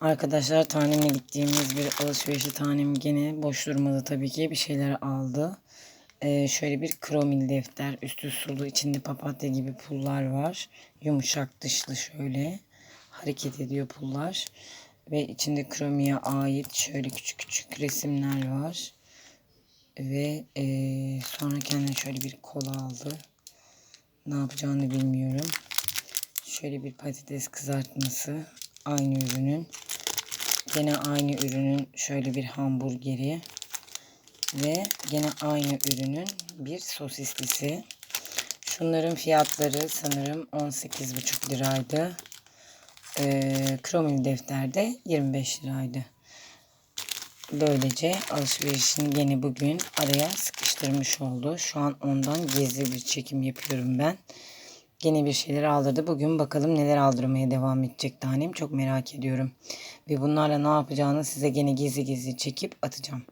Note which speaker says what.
Speaker 1: Arkadaşlar tanemle gittiğimiz bir alışverişi tanem gene boş durmadı tabii ki bir şeyler aldı. Ee, şöyle bir kromil defter üstü sulu içinde papatya gibi pullar var. Yumuşak dışlı şöyle hareket ediyor pullar. Ve içinde kromiye ait şöyle küçük küçük resimler var. Ve ee, sonra kendine şöyle bir kola aldı. Ne yapacağını bilmiyorum. Şöyle bir patates kızartması aynı ürünün. Gene aynı ürünün şöyle bir hamburgeri ve gene aynı ürünün bir sosislisi. Şunların fiyatları sanırım 18,5 liraydı. Ee, kromil defterde 25 liraydı. Böylece alışverişini gene bugün araya sıkıştırmış oldu. Şu an ondan gizli bir çekim yapıyorum ben. Gene bir şeyler aldırdı. Bugün bakalım neler aldırmaya devam edecek tanem. Çok merak ediyorum. Ve bunlarla ne yapacağını size gene gizli gizli çekip atacağım.